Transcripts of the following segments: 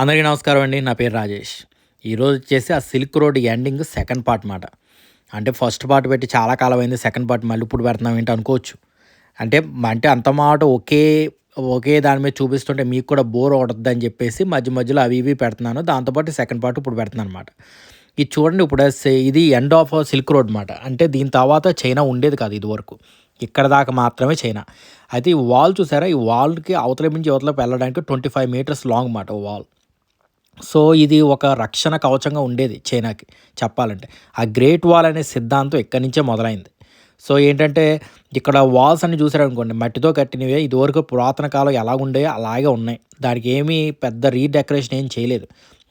అందరికీ నమస్కారం అండి. నా పేరు రాజేష్. ఈరోజు వచ్చేసి ఆ silk road ending second part మాట. అంటే ఫస్ట్ పార్ట్ పెట్టి చాలా కాలం అయింది సెకండ్ పార్ట్ మళ్ళీ ఇప్పుడు పెడుతున్నాం ఏంటి అనుకోవచ్చు. అంటే అంటే అంత మాట ఒకే ఒకే దాని మీద చూపిస్తుంటే మీకు కూడా బోర్ కొడద్దు అని చెప్పేసి మధ్య మధ్యలో అవి ఇవి పెడుతున్నాను. దాంతోపాటు సెకండ్ పార్ట్ ఇప్పుడు పెడుతున్నాను అనమాట ఇది చూడండి ఇప్పుడు ఇది ఎండ్ ఆఫ్ సిల్క్ రోడ్ మాట. అంటే దీని తర్వాత చైనా ఉండేది కాదు ఇదివరకు. ఇక్కడ దాకా మాత్రమే చైనా. అయితే ఈ వాల్ చూసారా? ఈ వాల్కి అవతల నుంచి అవతలకి వెళ్ళడానికి ట్వంటీ ఫైవ్ మీటర్స్ లాంగ్ మాట వాల్ సో ఇది ఒక రక్షణ కవచంగా ఉండేది చైనాకి చెప్పాలంటే. ఆ గ్రేట్ వాల్ అనే సిద్ధాంతం ఇక్కడి నుంచే మొదలైంది? సో ఏంటంటే ఇక్కడ వాల్స్ అని చూసారనుకోండి మట్టితో కట్టినవే ఇదివరకు పురాతన కాలం ఎలా ఉండేవో అలాగే ఉన్నాయి. దానికి ఏమీ పెద్ద రీడెకరేషన్ ఏం చేయలేదు.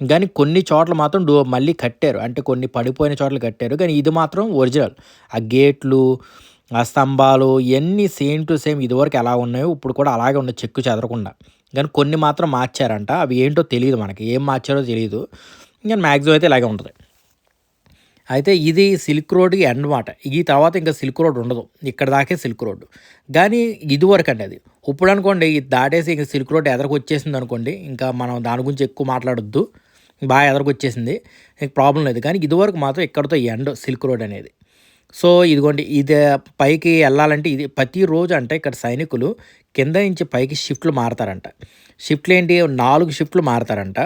కానీ కొన్ని చోట్ల మాత్రం డో మళ్ళీ కట్టారు. అంటే కొన్ని పడిపోయిన చోట్ల కట్టారు. కానీ ఇది మాత్రం ఒరిజినల్. ఆ గేట్లు ఆ స్తంభాలు ఇవన్నీ సేమ్ టు సేమ్ ఇదివరకు ఎలా ఉన్నాయో ఇప్పుడు కూడా అలాగే ఉన్నాయి చెక్కు చెదరకుండా. కానీ కొన్ని మాత్రం మార్చారంట. అవి ఏంటో తెలియదు మనకి. ఏం మార్చారో తెలియదు కానీ మ్యాక్సిమం అయితే ఇలాగే ఉంటుంది. అయితే ఇది సిల్క్ రోడ్కి ఎండ్ మాట. ఈ తర్వాత ఇంకా సిల్క్ రోడ్ ఉండదు. ఇక్కడ దాకే సిల్క్ రోడ్ కానీ ఇదివరకు అండి అది. ఇప్పుడు అనుకోండి ఇది దాటేసి ఇంకా సిల్క్ రోడ్ ఎదరకు వచ్చేసింది అనుకోండి ఇంకా మనం దాని గురించి ఎక్కువ మాట్లాడొద్దు. బాగా ఎదరకు వచ్చేసింది. ప్రాబ్లం లేదు. కానీ ఇదివరకు మాత్రం ఇక్కడతో ఎండ్ సిల్క్ రోడ్ అనేది. సో ఇదిగోండి ఇది పైకి వెళ్ళాలంటే ఇది ప్రతిరోజు అంటే ఇక్కడ సైనికులు కింద నుంచి పైకి షిఫ్ట్లు మారతారంట. షిఫ్ట్లు ఏంటి నాలుగు షిఫ్ట్లు మారతారంట.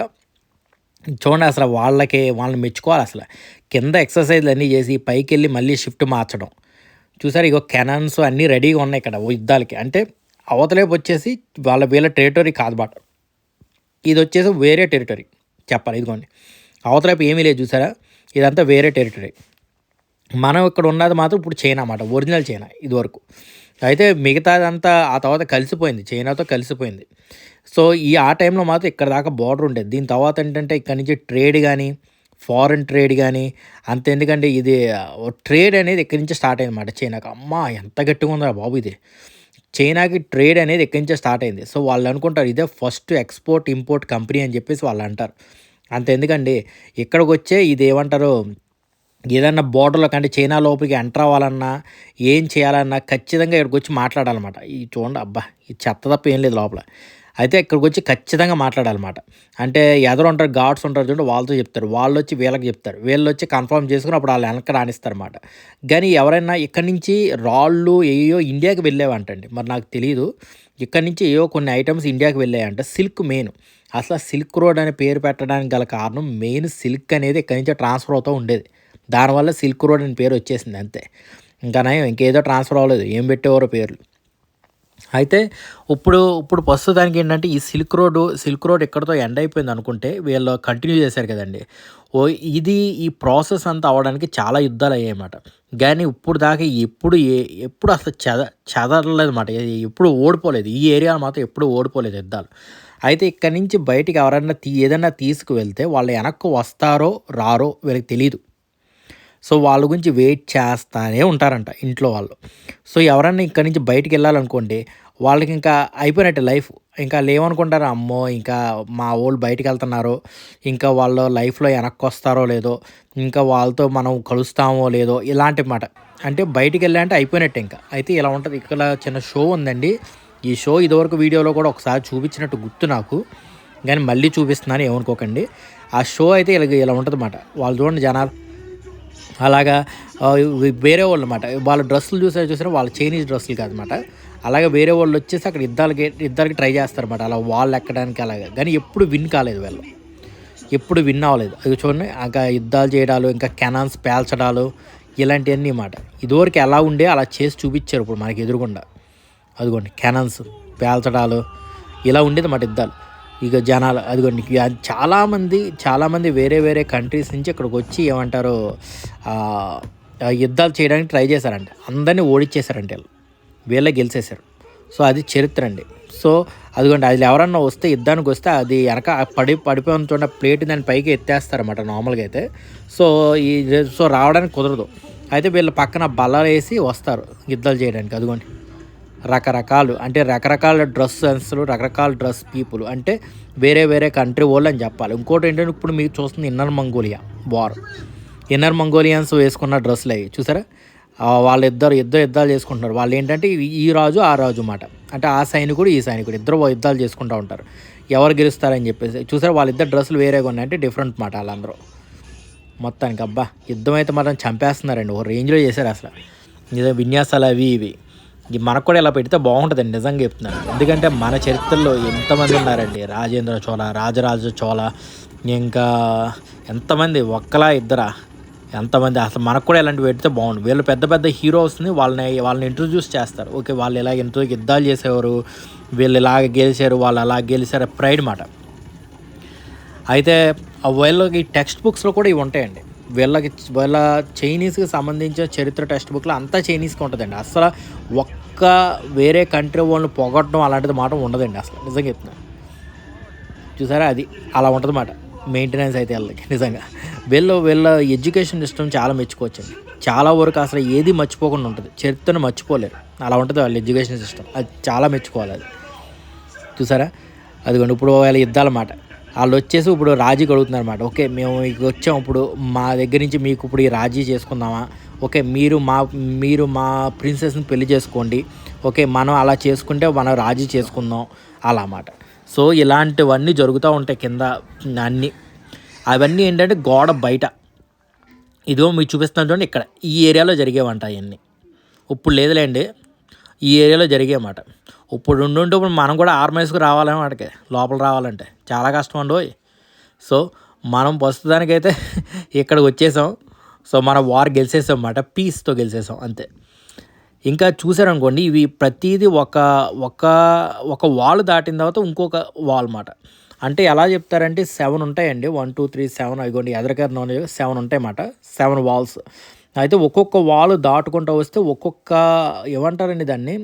చూడండి అసలు వాళ్ళకి వాళ్ళని మెచ్చుకోవాలి అసలు. కింద ఎక్సర్సైజ్లు అన్నీ చేసి పైకి వెళ్ళి మళ్ళీ షిఫ్ట్ మార్చడం. చూసారు ఇగో కెనాన్స్ అన్నీ రెడీగా ఉన్నాయి ఇక్కడ యుద్ధాలకి. అంటే అవతలేపు వచ్చేసి వాళ్ళ వీళ్ళ టెరిటరీ కాదు బాట. ఇది వచ్చేసి వేరే టెరిటరీ. చెప్పాలి ఇదిగోండి. అవతలేపు ఏమీ లేదు చూసారా? ఇదంతా వేరే టెరిటరీ. మనం ఇక్కడ ఉన్నది మాత్రం ఇప్పుడు చైనా అన్నమాట ఒరిజినల్ చైనా ఇదివరకు. అయితే మిగతాదంతా ఆ తర్వాత కలిసిపోయింది చైనాతో కలిసిపోయింది. సో ఈ ఆ టైంలో మాత్రం ఇక్కడ దాకా బార్డర్ ఉండేది. దీని తర్వాత ఏంటంటే ఇక్కడ నుంచి ట్రేడ్ కానీ ఫారెన్ ట్రేడ్ కానీ అంత ఎందుకంటే ఇది ట్రేడ్ అనేది ఇక్కడి నుంచి స్టార్ట్ అయింది చైనాకి. అమ్మా ఎంత గట్టిగా ఉందా బాబు ఇది. చైనాకి ట్రేడ్ అనేది ఎక్కడి నుంచే స్టార్ట్ అయింది. సో వాళ్ళు అనుకుంటారు ఇదే ఫస్ట్ ఎక్స్పోర్ట్ ఇంపోర్ట్ కంపెనీ అని చెప్పేసి వాళ్ళు అంటారు. అంత ఎందుకండి ఇక్కడికి వచ్చే ఇది ఏమంటారు ఏదన్నా బోర్డర్లో కంటే చైనా లోపలికి ఎంటర్ అవ్వాలన్నా ఏం చేయాలన్నా ఖచ్చితంగా ఇక్కడికి వచ్చి మాట్లాడాలన్నమాట. ఈ చూడండి అబ్బా ఈ చెత్త తప్ప ఏం లేదు లోపల. అయితే ఇక్కడికి వచ్చి ఖచ్చితంగా మాట్లాడాలన్నమాట. అంటే ఎదరు ఉంటారు గాడ్స్ ఉంటారు చూడండి వాళ్ళతో చెప్తారు. వాళ్ళు వచ్చి వీళ్ళకి చెప్తారు. వీళ్ళు వచ్చి కన్ఫర్మ్ చేసుకుని అప్పుడు వాళ్ళు వెనక రాణిస్తారన్నమాట కానీ ఎవరైనా ఇక్కడి నుంచి రాళ్ళు ఏయో ఇండియాకి వెళ్ళేవంటండి. మరి నాకు తెలియదు ఇక్కడి నుంచి ఏవో కొన్ని ఐటమ్స్ ఇండియాకి వెళ్ళాయంట. Silk main. అసలు సిల్క్ రోడ్ అనే పేరు పెట్టడానికి గల కారణం మెయిన్ సిల్క్ అనేది ఇక్కడి నుంచి ట్రాన్స్ఫర్ అవుతూ ఉండేది. దానివల్ల సిల్క్ రోడ్ అని పేరు వచ్చేసింది అంతే. ఇంకా నయం ఇంకేదో ట్రాన్స్ఫర్ అవ్వలేదు ఏం పెట్టేవారో పేర్లు. అయితే ఇప్పుడు ఇప్పుడు ప్రస్తుతానికి ఏంటంటే ఈ సిల్క్ రోడ్ సిల్క్ రోడ్ ఎక్కడితో ఎండ్ అయిపోయింది అనుకుంటే వీళ్ళు కంటిన్యూ చేశారు కదండి. ఓ ఇది ఈ ప్రాసెస్ అంతా అవ్వడానికి చాలా యుద్ధాలు అయ్యాయన్నమాట. కానీ ఇప్పుడు దాకా ఎప్పుడు ఏ ఎప్పుడు అసలు చెద చెదరలేదు అనమాట ఎప్పుడు ఓడిపోలేదు. ఈ ఏరియాలో మాత్రం ఎప్పుడు ఓడిపోలేదు యుద్ధాలు. అయితే ఇక్కడి నుంచి బయటికి ఎవరైనా తీ ఏదైనా తీసుకువెళ్తే వాళ్ళు వెనక్కి వస్తారో రారో వీళ్ళకి తెలియదు సో వాళ్ళ గురించి వెయిట్ చేస్తానే ఉంటారంట ఇంట్లో వాళ్ళు. సో ఎవరన్నా ఇక్కడి నుంచి బయటికి వెళ్ళాలనుకోండి వాళ్ళకి ఇంకా అయిపోయినట్టు లైఫ్. ఇంకా లేవనుకుంటారు అమ్మో ఇంకా మా వాళ్ళు బయటికి వెళ్తున్నారు ఇంకా వాళ్ళు లైఫ్లో వెనక్కి వస్తారో లేదో ఇంకా వాళ్ళతో మనం కలుస్తామో లేదో ఇలాంటి మాట. అంటే బయటికి వెళ్ళాలంటే అయిపోయినట్టు ఇంకా. అయితే ఇలా ఉంటుంది. ఇక్కడ చిన్న షో ఉందండి. ఈ షో ఇదివరకు వీడియోలో కూడా ఒకసారి చూపించినట్టు గుర్తు నాకు. కానీ మళ్ళీ చూపిస్తున్నాను ఏమనుకోకండి. ఆ షో అయితే ఇలా ఇలా ఉంటుంది అన్నమాట వాళ్ళు చూడండి జనాలు. అలాగా వేరే వాళ్ళు అనమాట వాళ్ళ డ్రెస్సులు చూసే చూసారా వాళ్ళ చైనీస్ డ్రెస్సులు కాదనమాట అలాగే వేరే వాళ్ళు వచ్చేసి అక్కడ యుద్ధాలకి ఇద్దరికి ట్రై చేస్తారన్నమాట అలా వాళ్ళు ఎక్కడానికి అలాగా. కానీ ఎప్పుడు విన్ కాలేదు వీళ్ళు. ఎప్పుడు విన్ అవ్వలేదు. అది చూడండి ఇంకా యుద్ధాలు చేయడాలు ఇంకా కెనాన్స్ పేల్చడాలు ఇలాంటివన్నీ మాట ఇదివరకు ఎలా ఉండే అలా చేసి చూపించారు ఇప్పుడు మనకి ఎదురుగుండా. అదిగోండి కెనాన్స్ పేల్చడాలు ఇలా ఉండేది మాట యుద్ధాలు. ఇక జనాలు అదిగోండి చాలామంది చాలామంది వేరే వేరే కంట్రీస్ నుంచి ఇక్కడికి వచ్చి ఏమంటారు యుద్ధాలు చేయడానికి ట్రై చేశారంట. అందరినీ ఓడిచ్చేశారంట వీళ్ళు. వీళ్ళే గెలిచేశారు. సో అది చరిత్ర అండి. సో అదిగోండి అది ఎవరన్నా వస్తే యుద్ధానికి వస్తే అది వెనక పడి పడిపోతున్న ప్లేట్ దాని పైకి ఎత్తేస్తారన్నమాట నార్మల్గా అయితే. సో ఈ సో రావడానికి కుదరదు. అయితే వీళ్ళ పక్కన బల్లలు వేసి వస్తారు యుద్ధాలు చేయడానికి. అదిగోండి. రకరకాలు అంటే రకరకాల డ్రెస్ సెన్స్లు రకరకాల డ్రెస్ పీపుల్ అంటే వేరే వేరే కంట్రీ వాళ్ళు అని చెప్పాలి. ఇంకోటి ఏంటంటే ఇప్పుడు మీకు చూస్తుంది inner Mongolia war. Inner Mongolians వేసుకున్న డ్రెస్సులు అవి చూసారా? వాళ్ళిద్దరు ఇద్దరు యుద్ధాలు చేసుకుంటున్నారు. వాళ్ళు ఏంటంటే ఈ- రాజు ఆ రాజు మాట. అంటే ఆ సైనికుడు ఈ సైనికుడు ఇద్దరు యుద్ధాలు చేసుకుంటూ ఉంటారు. ఎవరు గెలుస్తారని చెప్పేసి చూసారు? వాళ్ళిద్దరు డ్రెస్సులు వేరేగా ఉన్నాయంటే డిఫరెంట్ మాట వాళ్ళందరూ. మొత్తానికి అబ్బా యుద్ధం అయితే మాత్రం చంపేస్తున్నారండి. ఓ రేంజ్లో చేశారు అసలు. విన్యాసాలు అవి ఇవి. మనకు కూడా ఇలా పెడితే బాగుంటుందండి నిజంగా చెప్తున్నాను. ఎందుకంటే మన చరిత్రలో ఎంతమంది ఉన్నారండి? రాజేంద్ర చోళ రాజరాజ చోళ ఇంకా ఎంతమంది? ఒక్కలా ఇద్దరా? ఎంతమంది? అసలు మనకు కూడా ఇలాంటివి పెడితే బాగుండు. వీళ్ళు పెద్ద పెద్ద హీరోస్ని వాళ్ళని వాళ్ళని ఇంట్రొడ్యూస్ చేస్తారు. ఓకే వాళ్ళు ఇలా ఎంతో యుద్ధాలు చేసేవారు వీళ్ళు ఇలాగ గెలిచారు వాళ్ళు అలా గెలిచారు ప్రైడ్ మాట. అయితే ఆ వీళ్ళకి టెక్స్ట్ బుక్స్లో కూడా ఇవి ఉంటాయండి. వీళ్ళకి వీళ్ళ చైనీస్కి సంబంధించిన చరిత్ర టెక్స్ట్ బుక్లో అంతా చైనీస్కి ఉంటుందండి. అసలు ఒక్క వేరే కంట్రీ వాళ్ళని పొగట్టడం అలాంటిది మాట ఉండదండి అసలు. నిజంగా చెప్తున్నాను చూసారా? అది అలా ఉంటుంది మాట మెయింటెనెన్స్ అయితే వాళ్ళకి నిజంగా. వీళ్ళు వీళ్ళ ఎడ్యుకేషన్ సిస్టమ్ చాలా మెచ్చుకోవచ్చండి. చాలా వరకు అసలు ఏది మర్చిపోకుండా ఉంటుంది. చరిత్రను మర్చిపోలేరు. అలా ఉంటుంది వాళ్ళ ఎడ్యుకేషన్ సిస్టమ్. అది చాలా మెచ్చుకోవాలి అది. చూసారా? అదిగోండి ఇప్పుడు వాళ్ళ యుద్ధాలన్నమాట. వాళ్ళు వచ్చేసి ఇప్పుడు రాజీ కడుగుతున్నారు అనమాట ఓకే మేము ఇక వచ్చాం ఇప్పుడు మా దగ్గర నుంచి మీకు ఇప్పుడు ఈ రాజీ చేసుకుందామా? ఓకే మీరు మా మీరు మా ప్రిన్సెస్ని పెళ్ళి చేసుకోండి. ఓకే మనం అలా చేసుకుంటే మనం రాజీ చేసుకుందాం అలా అన్నమాట. సో ఇలాంటివన్నీ జరుగుతూ ఉంటాయి కింద అన్నీ. అవన్నీ ఏంటంటే గోడ బయట. ఇదిగో మీకు చూపిస్తున్నాను చూడండి ఇక్కడ. ఈ ఏరియాలో జరిగేవంట అవన్నీ. ఇప్పుడు లేదులేండి. ఈ ఏరియాలో జరిగేమాట. ఇప్పుడు ఉండుంటే ఇప్పుడు మనం కూడా ఆర్మైస్కి రావాలేమో వాటికి లోపల రావాలంటే. చాలా కష్టం అండి సో మనం ప్రస్తుతానికైతే ఇక్కడికి వచ్చేసాం. సో మన వార్ గెలిచేసాం అన్నమాట. పీస్తో గెలిచేసాం అంతే. ఇంకా చూసారనుకోండి ఇవి ప్రతిదీ ఒక ఒక ఒక వాల్ దాటిన తర్వాత ఇంకొక వాల్ అన్నమాట. అంటే ఎలా చెప్తారంటే సెవెన్ ఉంటాయండి. One two three seven. అదిగోండి ఎదరికారు సెవెన్ ఉంటాయన్నమాట. Seven walls. అయితే ఒక్కొక్క వాల్ దాటుకుంటూ వస్తే ఒక్కొక్క ఏమంటారండి దాన్ని?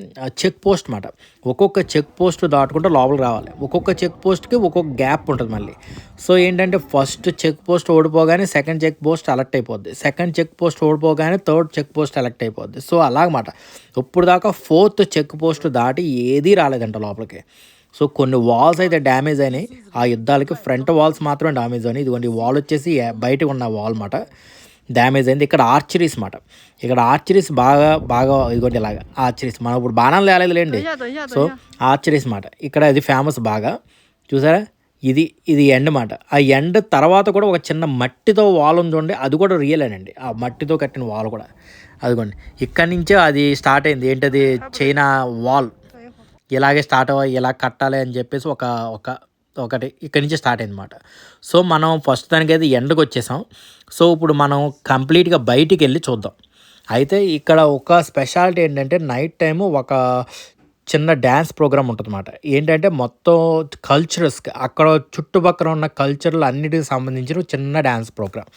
చెక్ పోస్ట్ మాట. ఒక్కొక్క చెక్ పోస్ట్ దాటుకుంటూ లోపలికి రావాలి. ఒక్కొక్క చెక్ పోస్ట్కి ఒక్కొక్క గ్యాప్ ఉంటుంది మళ్ళీ. సో ఏంటంటే ఫస్ట్ చెక్ పోస్ట్ ఓడిపోగానే సెకండ్ చెక్ పోస్ట్ అలర్ట్ అయిపోద్ది. సెకండ్ చెక్ పోస్ట్ ఓడిపోగానే థర్డ్ చెక్ పోస్ట్ అలర్ట్ అయిపోద్ది. సో అలాగమాట ఇప్పుడు దాకా ఫోర్త్ చెక్ పోస్ట్ దాటి ఏదీ రాలేదంట లోపలికి. సో కొన్ని వాల్స్ అయితే డ్యామేజ్ అయినాయి. ఆ యుద్ధాలకి ఫ్రంట్ వాల్స్ మాత్రమే డ్యామేజ్ అయినాయి. ఇదిగోండి వాల్ వచ్చేసి బయట ఉన్న వాల్ మాట. డ్యామేజ్ అయింది. ఇక్కడ ఆర్చరీస్ మాట. ఇక్కడ ఆర్చరీస్ బాగా బాగా ఇదిగోండి ఇలాగా. ఆర్చరీస్ మనం ఇప్పుడు బాణాలు లేలేదులేండి సో ఆర్చరీస్ మాట. ఇక్కడ ఇది ఫేమస్ బాగా. చూసారా? ఇది ఇది ఎండ్ మాట. ఆ ఎండ్ తర్వాత కూడా ఒక చిన్న మట్టితో వాల్ ఉంది చూడండి. అది కూడా రియలేనండి ఆ మట్టితో కట్టిన వాల్ కూడా. అదిగోండి. ఇక్కడి నుంచే అది స్టార్ట్ అయింది. ఏంటది? చైనా వాల్ ఇలాగే స్టార్ట్ అవ్వాలి ఇలా కట్టాలి అని చెప్పేసి ఒక ఒక ఒకటి ఇక్కడి నుంచి స్టార్ట్ అయింది అనమాట సో మనం ఫస్ట్ దానికైతే ఎండకు వచ్చేసాం. సో ఇప్పుడు మనం కంప్లీట్గా బయటికి వెళ్ళి చూద్దాం. అయితే ఇక్కడ ఒక స్పెషాలిటీ ఏంటంటే నైట్ టైము ఒక చిన్న డ్యాన్స్ ప్రోగ్రామ్ ఉంటుందన్నమాట. ఏంటంటే మొత్తం కల్చరల్స్ అక్కడ చుట్టుపక్కల ఉన్న కల్చర్లు అన్నిటికి సంబంధించిన చిన్న డ్యాన్స్ ప్రోగ్రామ్.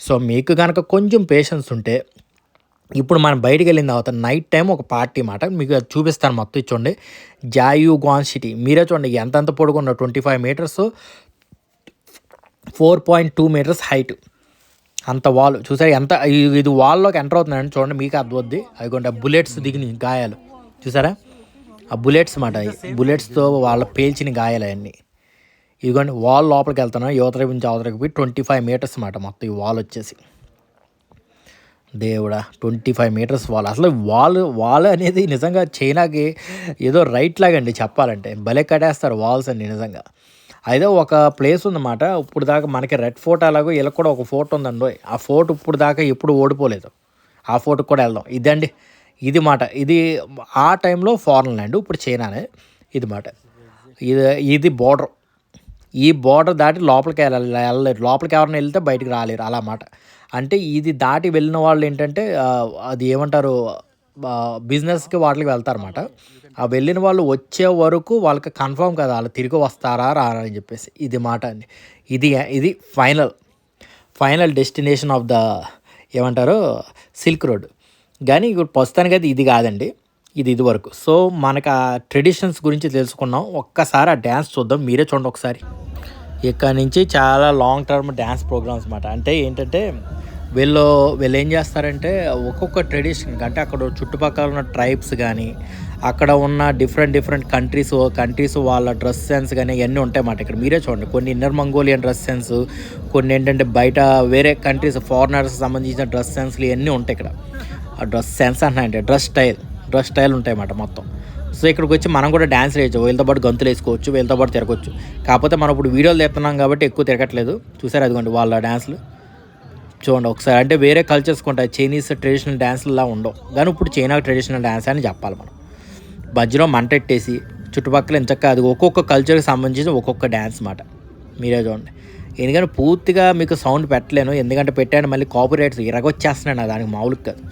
సో మీకు కనుక కొంచెం పేషెన్స్ ఉంటే ఇప్పుడు మనం బయటికి వెళ్ళిన తర్వాత నైట్ టైం ఒక పార్టీ మాట. మీకు అది చూపిస్తాను మొత్తం ఇది చూడండి. జాయు గ్వాన్ సిటీ మీరే చూడండి ఎంతెంత పొడుగున్న twenty five meters four point two meters height అంత వాల్ చూసారు ఎంత ఇది- వాల్లోకి ఎంటర్ అవుతుందండి చూడండి. మీకు అర్థవద్ది అదిగోండి ఆ బుల్లెట్స్ దిగిన గాయాలు. చూసారా? ఆ బుల్లెట్స్ మాట బుల్లెట్స్తో వాళ్ళ పేల్చిన గాయాలు అవన్నీ. ఇదిగోండి వాల్ లోపలికి వెళ్తున్నాం. యువతర నుంచి అవతలకి పోయి ట్వంటీ ఫైవ్ మీటర్స్ మాట మొత్తం ఈ వాల్ వచ్చేసి. దేవుడా ట్వంటీ ఫైవ్ మీటర్స్ వాల్ అసలు వాల్ వాల్ అనేది నిజంగా చైనాకి ఏదో రైట్ లాగండి చెప్పాలంటే. భలే కట్టేస్తారు వాల్స్ అండి నిజంగా. అయితే ఒక ప్లేస్ ఉందన్నమాట ఇప్పుడు దాకా మనకి రెడ్ ఫోర్ట్ అలాగో వీళ్ళకి కూడా ఒక ఫోర్ట్ ఉందండి ఆ ఫోర్ట్ ఇప్పుడు దాకా ఎప్పుడు ఓడిపోలేదు. ఆ ఫోర్ట్కి కూడా వెళ్దాం. ఇదండి ఇది మాట. ఇది ఆ టైంలో ఫారెన్ ల్యాండ్ ఇప్పుడు చైనానే ఇది మాట. ఇది ఇది బార్డర్ ఈ బోర్డర్ దాటి లోపలికి వెళ్ళాలి వెళ్ళలేరు లోపలికి ఎవరైనా వెళ్తే బయటకు రాలేరు అలా మాట. అంటే ఇది దాటి వెళ్ళిన వాళ్ళు ఏంటంటే అది ఏమంటారు బిజినెస్కి వాటికి వెళ్తారన్నమాట. ఆ వెళ్ళిన వాళ్ళు వచ్చే వరకు వాళ్ళకి కన్ఫర్మ్ కదా వాళ్ళు తిరిగి వస్తారా రారా అని చెప్పేసి. ఇది మాట అండి. ఇది ఇది final final destination of the ఏమంటారు సిల్క్ రోడ్. కానీ ఇప్పుడు ప్రస్తుతానికి అయితే ఇది కాదండి. ఇది ఇది వరకు. సో మనకు ఆ ట్రెడిషన్స్ గురించి తెలుసుకున్నాం. ఒక్కసారి ఆ డ్యాన్స్ చూద్దాం. మీరే చూడండి ఒకసారి. ఇక్కడ నుంచి చాలా లాంగ్ టర్మ్ డ్యాన్స్ ప్రోగ్రామ్స్ అన్నమాట. అంటే ఏంటంటే వీళ్ళు వీళ్ళు ఏం చేస్తారంటే ఒక్కొక్క ట్రెడిషన్ అంటే అక్కడ చుట్టుపక్కల ఉన్న ట్రైబ్స్ కానీ అక్కడ ఉన్న డిఫరెంట్ డిఫరెంట్ కంట్రీస్ కంట్రీస్ వాళ్ళ డ్రెస్ సెన్స్ కానీ ఇవన్నీ ఉంటాయి అన్నమాట ఇక్కడ. మీరే చూడండి కొన్ని ఇన్నర్ మంగోలియన్ డ్రెస్ సెన్స్ కొన్ని ఏంటంటే బయట వేరే కంట్రీస్ ఫారినర్స్ సంబంధించిన డ్రెస్ సెన్స్లు ఇవన్నీ ఉంటాయి ఇక్కడ. ఆ డ్రెస్ సెన్స్ అంటే డ్రెస్ స్టైల్ డ్రెస్ స్టైల్ ఉంటాయి అన్నమాట మొత్తం. సో ఇక్కడికి వచ్చి మనం కూడా డ్యాన్స్ వేయచ్చు వీళ్ళతో పాటు గంతులు వేసుకోవచ్చు వీళ్ళతో పాటు తిరగచ్చు. కాకపోతే మనం ఇప్పుడు వీడియోలు తీస్తున్నాం కాబట్టి ఎక్కువ తిరగట్లేదు. చూసారు అదిగోండి వాళ్ళ డ్యాన్స్లు చూడండి ఒకసారి. అంటే వేరే కల్చర్స్ ఉంటాయి. చైనీస్ ట్రెడిషనల్ డ్యాన్స్లా ఉండవు. కానీ ఇప్పుడు చైనా ట్రెడిషనల్ డ్యాన్స్ అని చెప్పాలి మనం. మధ్యలో మంటెట్టేసి చుట్టుపక్కల ఎంచక్క అది ఒక్కొక్క కల్చర్కి సంబంధించిన ఒక్కొక్క డ్యాన్స్ మాట. మీరే చూడండి. ఎందుకంటే పూర్తిగా మీకు సౌండ్ పెట్టలేను. ఎందుకంటే పెట్టాను మళ్ళీ కాపీ రైట్స్ ఇరగొచ్చేస్తున్నాను దానికి మామూలుగా కాదు.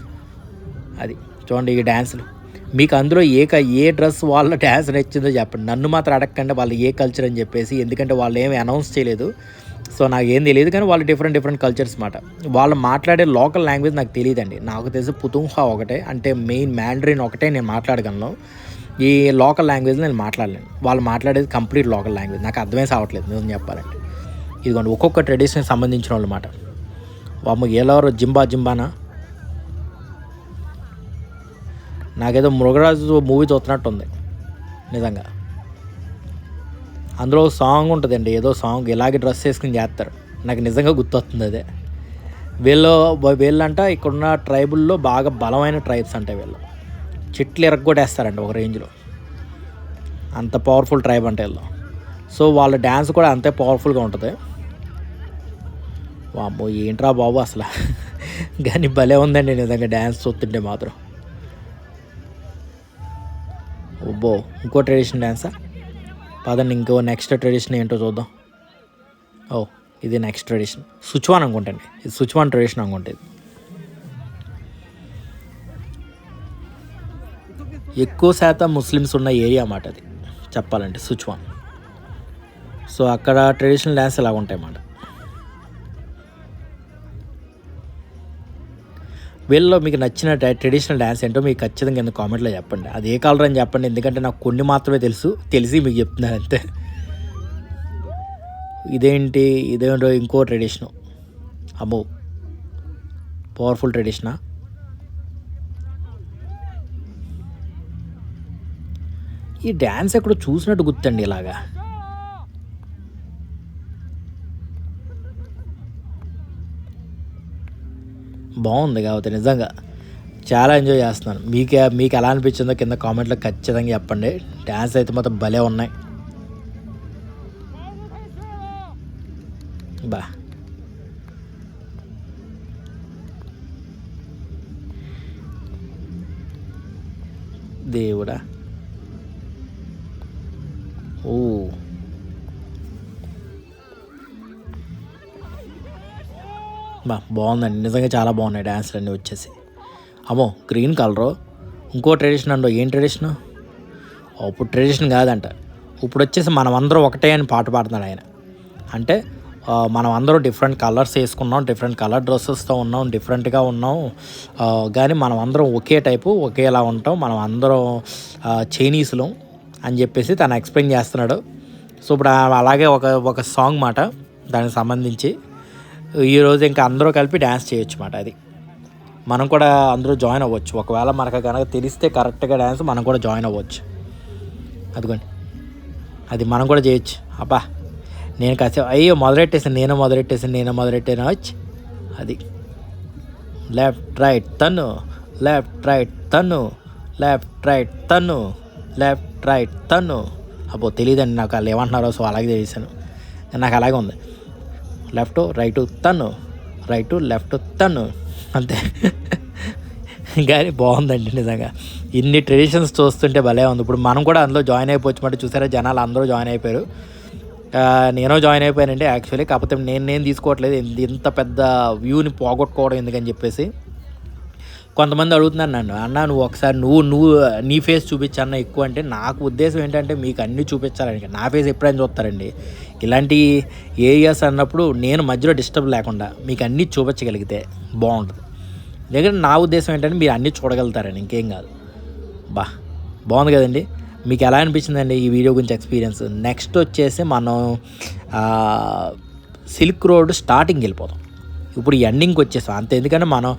అది. చూడండి ఈ డ్యాన్సులు మీకు అందులో ఏ ఏ డ్రెస్ వాళ్ళ డ్యాన్స్ నచ్చిందో చెప్పండి. నన్ను మాత్రం అడగకండి వాళ్ళు ఏ కల్చర్ అని చెప్పేసి ఎందుకంటే వాళ్ళు ఏమి అనౌన్స్ చేయలేదు. సో నాకు ఏం తెలియదు కానీ వాళ్ళు డిఫరెంట్ డిఫరెంట్ కల్చర్స్ మాట. వాళ్ళు మాట్లాడే లోకల్ లాంగ్వేజ్ నాకు తెలియదండి. నాకు తెలిసి పుతుంహా ఒకటే అంటే మెయిన్ మ్యాండ్రిన్ ఒకటే నేను మాట్లాడగలను. ఈ లోకల్ లాంగ్వేజ్ నేను మాట్లాడలేను. వాళ్ళు మాట్లాడేది కంప్లీట్ లోకల్ లాంగ్వేజ్ నాకు అర్థమే సావట్లేదు నేను చెప్పాలంటే. ఇదిగోండి ఒక్కొక్క ట్రెడిషన్కి సంబంధించిన వాళ్ళు మాట. వాళ్ళు ఎలా జింబా జింబానా? నాకేదో మృగరాజు మూవీ చూస్తున్నట్టు ఉంది నిజంగా. అందులో ఒక సాంగ్ ఉంటుందండి ఏదో సాంగ్ ఇలాగే డ్రెస్ వేసుకుని చేస్తారు. నాకు నిజంగా గుర్తొస్తుంది అదే. వీళ్ళు వీళ్ళంట ఇక్కడున్న ట్రైబుల్లో బాగా బలమైన ట్రైబ్స్ అంటే వీళ్ళు. చెట్లు ఎరగొట్టేస్తారంట ఒక రేంజ్లో. అంత పవర్ఫుల్ ట్రైబ్ అంటే వీళ్ళు. సో వాళ్ళ డ్యాన్స్ కూడా అంతే పవర్ఫుల్గా ఉంటుంది. వామ్మో ఏంట్రా బాబు అసలు. కానీ భలే ఉందండి నిజంగా డ్యాన్స్ చూస్తుంటే మాత్రం. అబ్బో ఇంకో ట్రెడిషన్ డ్యాన్సా పదండి ఇంకో నెక్స్ట్ ట్రెడిషన్ ఏంటో చూద్దాం. ఓ ఇది నెక్స్ట్ ట్రెడిషన్ సుచ్వాన్ అనుకుంటండి ఇది సుచ్వాన్ ట్రెడిషన్ అనుకుంటుంది ఎక్కువ శాతం ముస్లిమ్స్ ఉన్న ఏరియా అన్నమాట అది. చెప్పాలంటే సుచ్వాన్. సో అక్కడ ట్రెడిషనల్ డ్యాన్స్ ఇలా ఉంటాయి అన్నమాట వీళ్ళలో మీకు నచ్చిన ట్రెడిషనల్ డ్యాన్స్ ఏంటో మీకు ఖచ్చితంగా కింద కామెంట్లో చెప్పండి. అది ఏ కలర్ అని చెప్పండి. ఎందుకంటే నాకు కొన్ని మాత్రమే తెలుసు. తెలిసి మీకు చెప్తున్నాను అంతే. ఇదేంటి? ఇదేంటో ఇంకో ట్రెడిషను అమ్మో. పవర్ఫుల్ ట్రెడిషనా ఈ డ్యాన్స్ ఎక్కడో చూసినట్టు గుర్తండి ఇలాగా. బాగుంది కాబట్టి నిజంగా చాలా ఎంజాయ్ చేస్తున్నాను. మీకు మీకు ఎలా అనిపించిందో కింద కామెంట్లో ఖచ్చితంగా చెప్పండి. డ్యాన్స్ అయితే మొత్తం భలే ఉన్నాయి. బా. దేవుడా. ఓ. బా బాగుందండి నిజంగా చాలా బాగున్నాయి డ్యాన్స్లు అన్నీ వచ్చేసి. అమ్మో గ్రీన్ కలరు. ఇంకో ట్రెడిషన్ అండో ఏం ట్రెడిషన్? ఇప్పుడు ట్రెడిషన్ కాదంట. ఇప్పుడు వచ్చేసి మనం అందరం ఒకటే అని పాట పాడుతున్నాడు ఆయన. అంటే మనం అందరం డిఫరెంట్ కలర్స్ వేసుకున్నాం డిఫరెంట్ కలర్ డ్రెస్సెస్తో ఉన్నాం డిఫరెంట్గా ఉన్నాం. కానీ మనం అందరం ఒకే టైపు ఒకేలా ఉంటాం. మనం అందరం చైనీస్లో అని చెప్పేసి తను ఎక్స్ప్లెయిన్ చేస్తున్నాడు. సో ఇప్పుడు అలాగే ఒక ఒక సాంగ్ మాట. దానికి సంబంధించి ఈరోజు ఇంకా అందరూ కలిపి డ్యాన్స్ చేయొచ్చు మాట అది. మనం కూడా అందరూ జాయిన్ అవ్వచ్చు. ఒకవేళ మనకు కనుక తెలిస్తే కరెక్ట్గా డ్యాన్స్ మనం కూడా జాయిన్ అవ్వచ్చు. అదిగోండి. అది మనం కూడా చేయొచ్చు. అబ్బా నేను కాసేపు అయ్యో మొదలెట్టేసాను నేను మొదలెట్టేసాను నేను మొదలెట్టాను? వచ్చి అది. లెఫ్ట్ రైట్ తను లెఫ్ట్ రైట్ తను లెఫ్ట్ రైట్ తను లెఫ్ట్ రైట్ తను అబ్బో తెలియదండి నాకు వాళ్ళు ఏమంటున్నారో సో అలాగే చేశాను నాకు అలాగే ఉంది. లెఫ్ట్ రైట్ తను రైట్ లెఫ్ట్ తను. అంతే. కానీ బాగుందండి నిజంగా. ఇన్ని ట్రెడిషన్స్ చూస్తుంటే భలే ఉంది. ఇప్పుడు మనం కూడా అందులో జాయిన్ అయిపోవచ్చు. మాట చూసారా జనాలు అందరూ జాయిన్ అయిపోయారు. నేను జాయిన్ అయిపోయానండి యాక్చువల్లీ. కాకపోతే నేను నేను తీసుకోవట్లేదు. ఇంత పెద్ద వ్యూని పోగొట్టుకోవడం ఎందుకని చెప్పేసి. కొంతమంది అడుగుతున్నాను నన్ను అన్న నువ్వు ఒకసారి నువ్వు నువ్వు నీ ఫేస్ చూపించన్న ఎక్కువ అంటే నాకు ఉద్దేశం ఏంటంటే మీకు అన్నీ చూపించాలని. నా ఫేస్ ఎప్పుడైనా చూస్తారండి. ఇలాంటి ఏరియాస్ అన్నప్పుడు నేను మధ్యలో డిస్టర్బ్ లేకుండా మీకు అన్నీ చూపించగలిగితే బాగుంటుంది. ఎందుకంటే నా ఉద్దేశం ఏంటంటే మీరు అన్నీ చూడగలుగుతారని ఇంకేం కాదు. బా బాగుంది కదండి. మీకు ఎలా అనిపించిందండి ఈ వీడియో గురించి ఎక్స్పీరియన్స్ నెక్స్ట్ వచ్చేసి మనం సిల్క్ రోడ్ స్టార్టింగ్ వెళ్ళిపోతాం ఇప్పుడు ఎండింగ్కి వచ్చేసాం. అంతే ఎందుకంటే మనం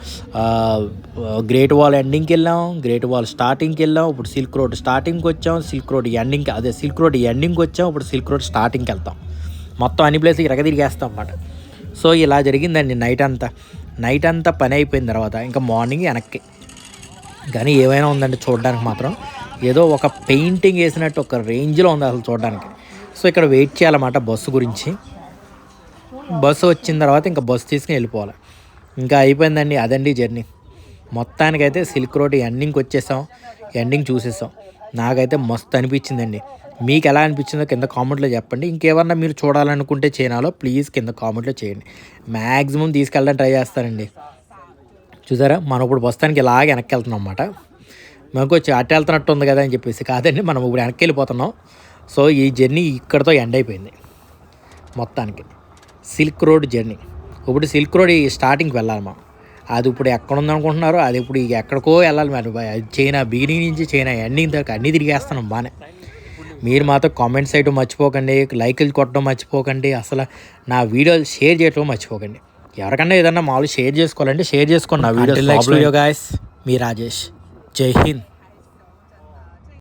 గ్రేట్ వాల్ ఎండింగ్కి వెళ్ళాం గ్రేట్ వాల్ స్టార్టింగ్కి వెళ్ళాం ఇప్పుడు సిల్క్ రోడ్ స్టార్టింగ్కి వచ్చాం సిల్క్ రోడ్ ఎండింగ్కి అదే సిల్క్ రోడ్ ఎండింగ్కి వచ్చాం ఇప్పుడు సిల్క్ రోడ్ స్టార్టింగ్కి వెళ్తాం. మొత్తం అన్ని ప్లేస్కి రగ అనమాట అన్నమాట. సో ఇలా జరిగిందండి నైట్ అంతా. నైట్ అంతా పని అయిపోయిన తర్వాత ఇంకా మార్నింగ్ వెనక్కి. కానీ ఏమైనా ఉందండి చూడడానికి మాత్రం. ఏదో ఒక పెయింటింగ్ వేసినట్టు ఒక రేంజ్లో ఉంది అసలు చూడడానికి. సో ఇక్కడ వెయిట్ చేయాలన్నమాట బస్సు గురించి. బస్సు వచ్చిన తర్వాత ఇంకా బస్సు తీసుకుని వెళ్ళిపోవాలి. ఇంకా అయిపోయిందండి అదండి జర్నీ. మొత్తానికైతే సిల్క్ రోడ్ ఎండింగ్కి వచ్చేసాం. ఎండింగ్ చూసేసాం. నాకైతే మస్తు అనిపించిందండి. మీకు ఎలా అనిపించిందో కింద కామెంట్లో చెప్పండి. ఇంకేమన్నా మీరు చూడాలనుకుంటే చైనాలో ప్లీజ్ కింద కామెంట్లో చేయండి. మ్యాక్సిమం తీసుకెళ్ళడం ట్రై చేస్తానండి. చూసారా? మనం ఇప్పుడు బస్తానికి ఇలాగ వెనక్కి వెళ్తున్నాం అనమాట మనకు వచ్చి అటు వెళ్తున్నట్టు ఉంది కదా అని చెప్పేసి కాదండి మనం ఇప్పుడు వెనక్కి వెళ్ళిపోతున్నాం. సో ఈ జర్నీ ఇక్కడతో ఎండ్ అయిపోయింది. మొత్తానికి. Silk road journey. ఇప్పుడు సిల్క్ రోడ్ ఈ స్టార్టింగ్కి వెళ్ళాలి మనం. అది ఇప్పుడు ఎక్కడ ఉందనుకుంటున్నారో అది ఇప్పుడు ఎక్కడికో వెళ్ళాలి మరి. చైనా బిగినింగ్ నుంచి చైనా ఎండింగ్ దాకా అన్నీ తిరిగేస్తున్నాం బాగానే. మీరు మాత్రం కామెంట్స్ చేయడం మర్చిపోకండి లైకులు కొట్టడం మర్చిపోకండి అసలు నా వీడియోలు షేర్ చేయడం మర్చిపోకండి. ఎవరికన్నా ఏదన్నా మామూలు షేర్ చేసుకోవాలంటే షేర్ చేసుకోండి. నా వీడియో వీడియో గాయస్ మీ రాజేష్. జై హింద్.